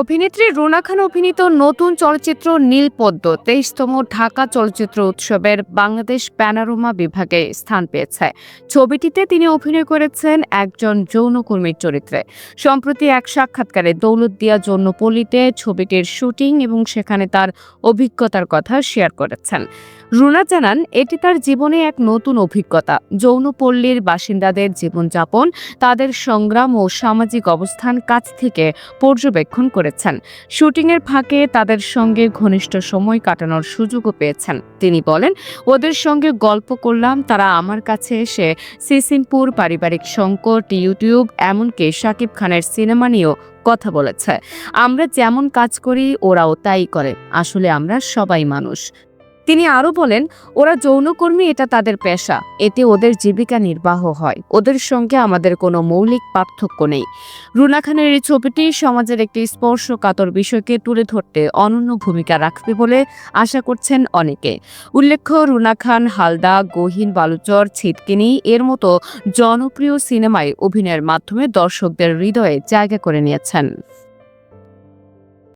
অভিনেত্রী রুনা খান অভিনীত নতুন চলচ্চিত্র নীলপদ্ম, তেইশতম ঢাকা চলচ্চিত্র উৎসবের বাংলাদেশ প্যানারোমা বিভাগে স্থান পেয়েছে। ছবিটিতে তিনি অভিনয় করেছেন একজন যৌনকর্মীর চরিত্রে। সম্প্রতি এক সাক্ষাৎকারে দৌলতদিয়া যৌনপল্লীতে ছবিটির শুটিং এবং সেখানে তার অভিজ্ঞতার কথা শেয়ার করেছেন। রুনা জানান, এটি তার জীবনে এক নতুন অভিজ্ঞতা। যৌনপল্লীর বাসিন্দাদের জীবনযাপন, তাদের সংগ্রাম ও সামাজিক অবস্থান কাছ থেকে পর্যবেক্ষণ করেছেন। শুটিংয়ের ফাঁকে তাদের সঙ্গে ঘনিষ্ঠ সময় কাটানোর সুযোগও পেয়েছেন। তিনি বলেন, ওদের সঙ্গে গল্প করলাম, তারা আমার কাছে এসে সিসিমপুর, পারিবারিক সংকট, ইউটিউব, এমনকি শাকিব খানের সিনেমা নিয়েও কথা বলেছে। আমরা যেমন কাজ করি, ওরাও তাই করে। আসলে আমরা সবাই মানুষ। তিনি আরও বলেন, ওরা যৌনকর্মী, এটা তাদের পেশা। এতে ওদের জীবিকা নির্বাহ হয়। ওদের সঙ্গে আমাদের কোনো মৌলিক পার্থক্য নেই। রুনা খানের এই ছবিটি সমাজের একটি স্পর্শকাতর বিষয়কে তুলে ধরতে অনন্য ভূমিকা রাখবে বলে আশা করছেন অনেকে। উল্লেখ্য, রুনা খান, হালদা, গহীন বালুচর, ছিটকিনি এর মতো জনপ্রিয় সিনেমায় অভিনয়ের মাধ্যমে দর্শকদের হৃদয়ে জায়গা করে নিয়েছেন।